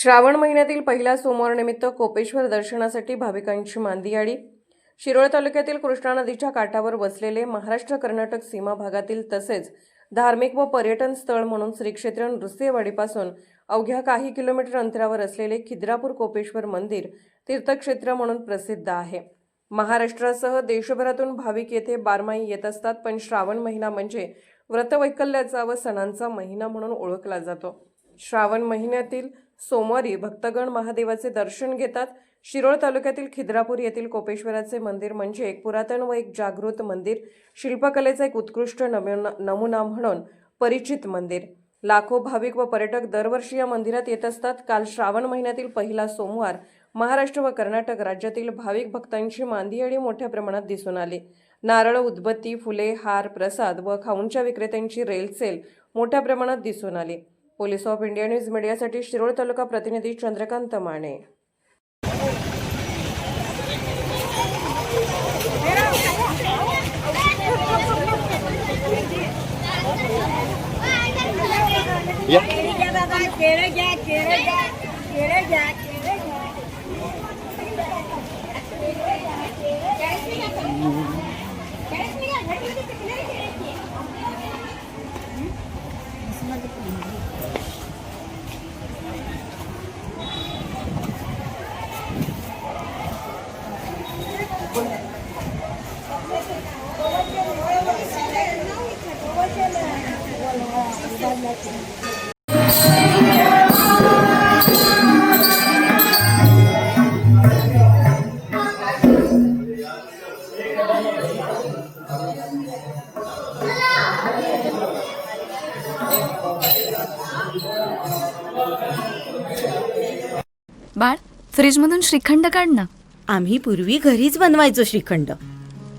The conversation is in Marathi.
श्रावण महिन्यातील पहिल्या सोमवारनिमित्त कोपेश्वर दर्शनासाठी भाविकांची मांदियाळी. शिरोळ तालुक्यातील कृष्णा नदीच्या काठावर वसलेले महाराष्ट्र कर्नाटक सीमा भागातील तसेच धार्मिक व पर्यटन स्थळ म्हणून श्रीक्षेत्र नृसिंहवाडीपासून अवघ्या काही किलोमीटर अंतरावर असलेले खिद्रापूर कोपेश्वर मंदिर तीर्थक्षेत्र म्हणून प्रसिद्ध आहे. महाराष्ट्रासह देशभरातून भाविक येथे बारमाही येत असतात पण श्रावण महिना म्हणजे व्रतवैकल्याचा व सणांचा महिना म्हणून ओळखला जातो. श्रावण महिन्यातील सोमवारी भक्तगण महादेवाचे दर्शन घेतात. शिरोळ तालुक्यातील खिद्रापूर येथील कोपेश्वराचे मंदिर म्हणजे एक पुरातन व एक जागृत मंदिर. शिल्पकलेचा एक उत्कृष्ट नमुना नमुना म्हणून परिचित मंदिर. लाखो भाविक व पर्यटक दरवर्षी या मंदिरात येत असतात. काल श्रावण महिन्यातील पहिला सोमवार महाराष्ट्र व कर्नाटक राज्यातील भाविक भक्तांची मांदियाळी मोठ्या प्रमाणात दिसून आली. नारळ उदबत्ती फुले हार प्रसाद व खाऊनच्या विक्रेत्यांची रेलसेल मोठ्या प्रमाणात दिसून आली. पोलीस ऑफ इंडिया न्यूज मीडियासाठी शिरोळ तालुका प्रतिनिधी चंद्रकांत माने. बाळ फ्रीजमधून श्रीखंड काढ ना. आम्ही पूर्वी घरीच बनवायचो श्रीखंड.